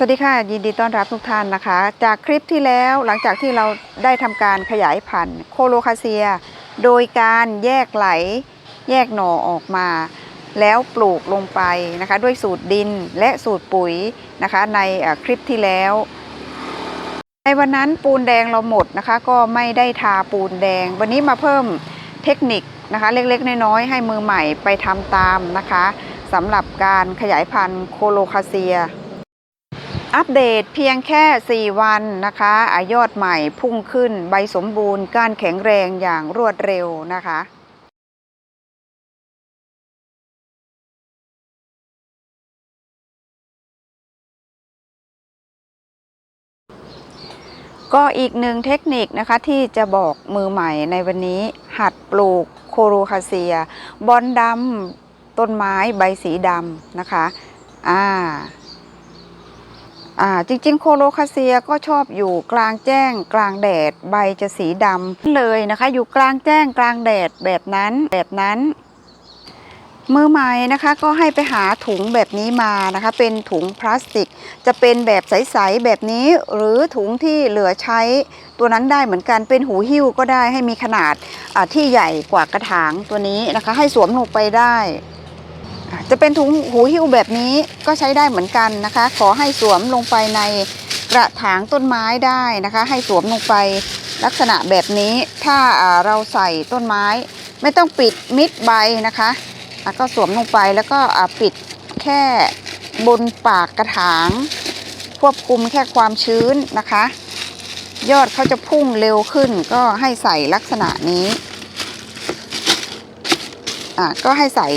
สวัสดีค่ะ ยินดีต้อนรับทุกท่านนะคะ จากคลิปที่แล้วหลังจากที่เราได้ทำการขยายพันธุ์โคโลคาเซีย โดยการแยกไหล แยกหน่อออกมา แล้วปลูกลงไปนะคะ ด้วยสูตรดินและสูตรปุ๋ยนะคะ ในคลิปที่แล้ว ในวันนั้นปูนแดงเราหมดนะคะ ก็ไม่ได้ทาปูนแดง วันนี้มาเพิ่มเทคนิคนะคะ เล็กๆ น้อยๆให้มือใหม่ไปทำตามนะคะสำหรับการขยายพันธุ์โคโลคาเซีย อัปเดตเพียงแค่ 4 วันนะคะอายอดใหม่พุ่งขึ้นใบสมบูรณ์การแข็งแรงอย่างรวดเร็วนะคะก็อีกหนึ่งเทคนิคนะคะที่จะบอกมือใหม่ในวันนี้ หัดปลูกโคโรคาเซีย บอนดำต้นไม้ใบสีดำนะคะ อ่า อ่าจริงๆ โคโลคาเซียก็ชอบอยู่กลางแจ้ง กลางแดดใบจะสีดำเลยนะคะ อยู่กลางแจ้งกลางแดดแบบนั้นแบบนั้นมือใหม่นะคะก็ให้ไปหาถุงแบบนี้มานะคะ เป็นถุงพลาสติก จะเป็นแบบใสๆแบบนี้ หรือถุงที่เหลือใช้ตัวนั้นได้เหมือนกันเป็นหูหิ้วก็ได้ให้มีขนาดที่ใหญ่กว่ากระถางตัวนี้นะคะ ให้สวมลงไปได้ จะเป็นถุงหูหิ้วแบบนี้ก็ใช้ได้เหมือนกันนะคะ ขอให้สวมลงไปในกระถางต้นไม้ได้นะคะ ให้สวมลงไปลักษณะแบบนี้ถ้าเราใส่ต้นไม้ ไม่ต้องปิดมิดใบนะคะก็สวมลงไปแล้วก็ปิดแค่บนปากกระถาง ควบคุมแค่ความชื้นนะคะ ยอดเขาจะพุ่งเร็วขึ้น ก็ให้ใส่ลักษณะนี้ก็ให้ใส่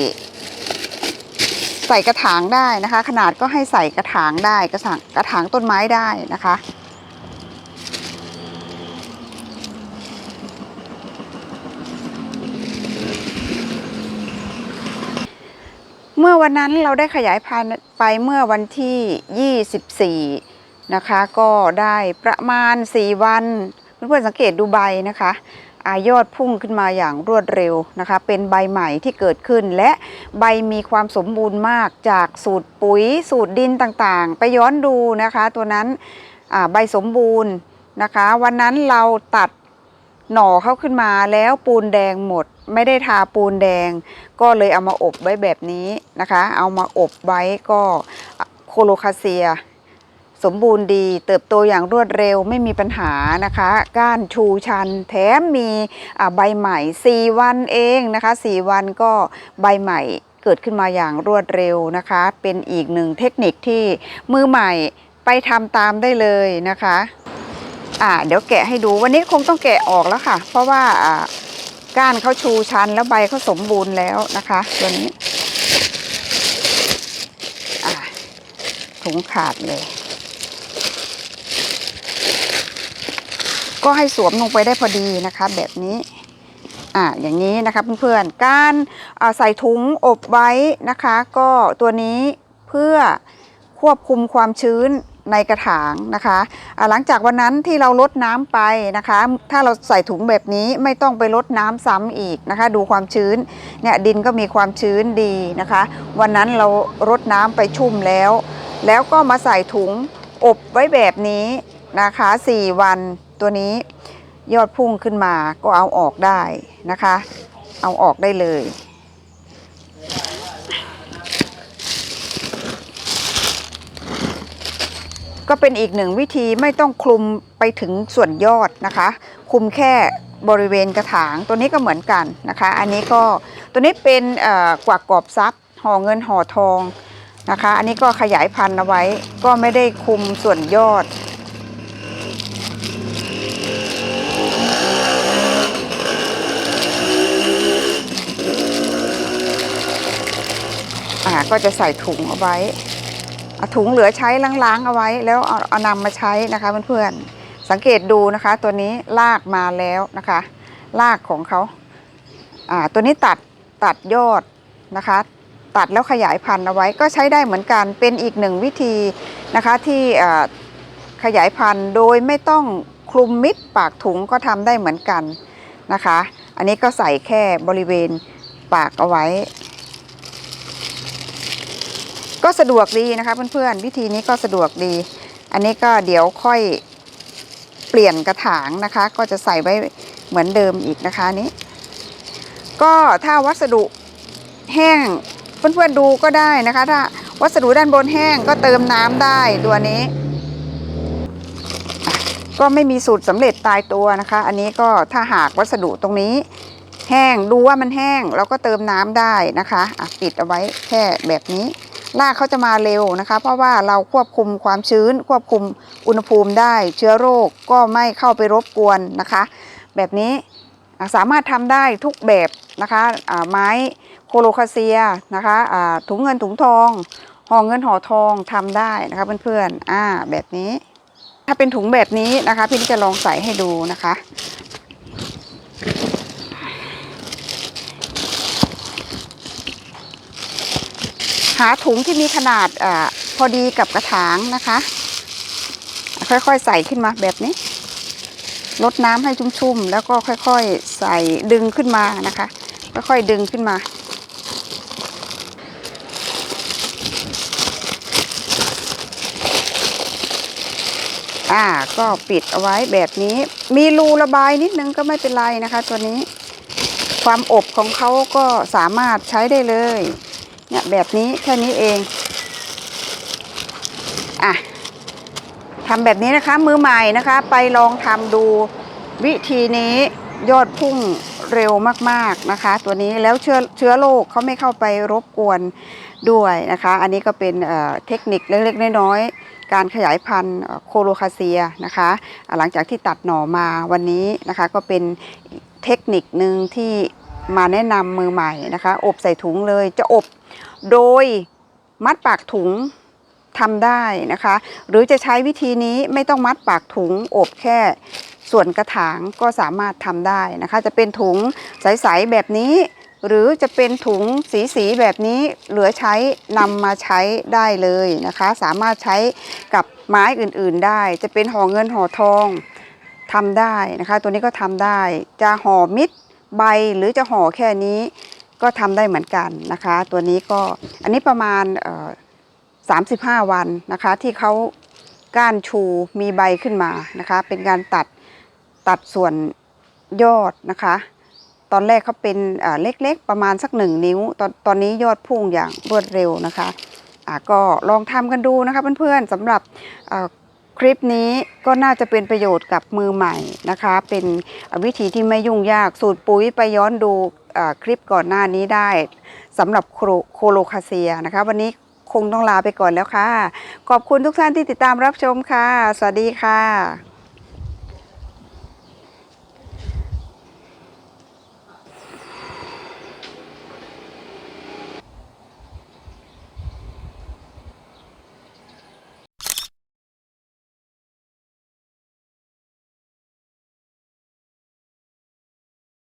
ใส่กระถางได้นะคะ ขนาดก็ให้ใส่กระถางได้กระถางกระถางต้นไม้ได้นะคะ เมื่อวันนั้นเราได้ขยายพันธุ์ไปเมื่อวันที่ 24 นะคะ ก็ได้ประมาณ 4 วันเพื่อนๆสังเกตดูใบนะคะ อายอดพุ่งขึ้นมาอย่างรวดเร็วนะคะ เป็นใบใหม่ที่เกิดขึ้น และใบมีความสมบูรณ์มากจากสูตรปุ๋ย สูตรดินต่างๆ ไปย้อนดูนะคะ ตัวนั้นใบสมบูรณ์นะคะ วันนั้นเราตัดหน่อเข้าขึ้นมาแล้วปูนแดงหมด ไม่ได้ทาปูนแดง ก็เลยเอามาอบไว้แบบนี้นะคะ เอามาอบไว้ก็โคโลคาเซีย สมบูรณ์ดี เติบโตอย่างรวดเร็วไม่มีปัญหานะคะ ก้านชูชันแถมมีใบใหม่ 4 วันเองนะคะ 4 วันก็ใบใหม่เกิดขึ้นมาอย่างรวดเร็วนะคะ เป็นอีกหนึ่งเทคนิคที่มือใหม่ไปทำตามได้เลยนะคะอ่าเดี๋ยวแกะให้ดูวันนี้คงต้องแกะออกแล้วค่ะ เพราะว่าอ่าก้านเขาชูชันแล้วใบเขาสมบูรณ์แล้วนะคะตัวนี้ถุงขาดเลย ก็ให้สวมลงไปได้พอดีนะคะแบบนี้อ่าอย่างนี้นะคะเพื่อนๆการใส่ถุงอบไว้นะคะ ก็ตัวนี้เพื่อควบคุมความชื้นในกระถางนะคะหลังจากวันนั้นที่เราลดน้ำไปนะคะ ถ้าเราใส่ถุงแบบนี้ไม่ต้องไปลดน้ำซ้ำอีกนะคะ ดูความชื้นเนี่ยดินก็มีความชื้นดีนะคะ วันนั้นเรารดน้ำไปชุ่มแล้ว แล้วก็มาใส่ถุงอบไว้แบบนี้นะคะ 4 วัน ตัวนี้ยอดพุ่งขึ้นมาก็เอาออกได้นะคะ เอาออกได้เลย ก็เป็นอีกหนึ่งวิธีไม่ต้องคลุมไปถึงส่วนยอดนะคะคุมแค่บริเวณกระถางตัวนี้ก็เหมือนกันนะคะ อันนี้ก็ตัวนี้เป็นกวักกรอบซับห่อเงินห่อทองนะคะ อันนี้ก็ขยายพันธุ์เอาไว้ก็ไม่ได้คุมส่วนยอด อ่าก็จะใส่ถุงเอาไว้ถุงเหลือใช้ล้างๆเอาไว้ แล้วเอาเอานำมาใช้นะคะเพื่อนๆสังเกตดูนะคะตัวนี้ลากมาแล้วนะคะ ลากของเขาอ่าตัวนี้ตัดตัดยอดนะคะ ตัดแล้วขยายพันธุ์เอาไว้ก็ใช้ได้เหมือนกันเป็นอีกหนึ่งวิธีนะคะที่ขยายพันธุ์โดยไม่ต้องคลุมมิดปากถุงก็ทำได้เหมือนกันนะคะ อันนี้ก็ใส่แค่บริเวณปากเอาไว้ ก็สะดวกดีนะคะเพื่อนๆวิธีนี้ก็สะดวกดี อันนี้ก็เดี๋ยวค่อยเปลี่ยนกระถางนะคะ ก็จะใส่ไว้เหมือนเดิมอีกนะคะนี้ ก็ถ้าวัสดุแห้งเพื่อนๆดูก็ได้นะคะ ถ้าวัสดุด้านบนแห้งก็เติมน้ำได้ตัวนี้ ก็ไม่มีสูตรสำเร็จตายตัวนะคะ อันนี้ก็ถ้าหากวัสดุตรงนี้ แห้งดูว่ามันแห้งเราก็เติมน้ำได้นะคะะปิดเอาไว้แค่แบบนี้ รากเขาจะมาเร็วนะคะ เพราะว่าเราควบคุมความชื้น ควบคุมอุณหภูมิได้ เชื้อโรคก็ไม่เข้าไปรบกวนนะคะ แบบนี้สามารถทำได้ทุกแบบนะคะไม้โคโลคาเซียนะคะถุงเงินถุงทองห่อเงินห่อทองทำได้นะคะเพื่อนๆอ่าแบบนี้ ถ้าเป็นถุงแบบนี้นะคะ พี่จะลองใส่ให้ดูนะคะ หาถุงที่มีขนาดอพอดีกับกระถางนะคะ ค่อยๆใส่ขึ้นมาแบบนี้ลดน้ำให้ชุ่มๆ แล้วก็ค่อยๆ ใส่ดึงขึ้นมานะคะ ค่อยๆดึงขึ้นมา อ่าก็ปิดเอาไว้แบบนี้ มีรูระบายนิดนึงก็ไม่เป็นไรนะคะ ตัวนี้ ความอบของเขาก็สามารถใช้ได้เลย เนี่ยแบบนี้แค่นี้เองอะทำแบบนี้นะคะมือใหม่นะคะ ไปลองทำดูวิธีนี้ยอดพุ่งเร็วมากๆนะคะ ตัวนี้แล้วเชื้อเชื้อโรคเขาไม่เข้าไปรบกวนด้วยนะคะ อันนี้ก็เป็นเทคนิคเล็กๆน้อยๆการขยายพันธุ์โคโลคาเซียนะคะอะหลังจากที่ตัดหน่อมาวันนี้นะคะ ก็เป็นเทคนิคหนึ่งที่ มาแนะนำมือใหม่นะคะ อบใส่ถุงเลยจะอบโดยมัดปากถุงทำได้นะคะ หรือจะใช้วิธีนี้ไม่ต้องมัดปากถุงอบแค่ส่วนกระถางก็สามารถทำได้นะคะ จะเป็นถุงใสๆแบบนี้ หรือจะเป็นถุงสีๆแบบนี้เหลือใช้นำมาใช้ได้เลยนะคะ สามารถใช้กับไม้อื่นๆได้ จะเป็นห่อเงินห่อทองทำได้นะคะ ตัวนี้ก็ทำได้จะห่อมิด ใบหรือจะห่อแค่นี้ก็ทำได้เหมือนกันนะคะ ตัวนี้ก็อันนี้ประมาณเอ่อ35วันนะคะ ที่เขาก้านชูมีใบขึ้นมานะคะ เป็นการตัดตัดส่วนยอดนะคะ ตอนแรกเขาเป็นเล็กๆประมาณสักหนึ่งนิ้ว ตอนตอนนี้ยอดพุ่งอย่างรวดเร็วนะคะะก็ลองทำกันดูนะคะเพื่อนๆสำหรับ คลิปนี้ก็น่าจะเป็นประโยชน์กับมือใหม่นะคะ เป็นวิธีที่ไม่ยุ่งยากสูตรปุ๋ยไปย้อนดูคลิปก่อนหน้านี้ได้สำหรับโคโลโคโลคาเซียนะคะ วันนี้คงต้องลาไปก่อนแล้วค่ะ ขอบคุณทุกท่านที่ติดตามรับชมค่ะ สวัสดีค่ะ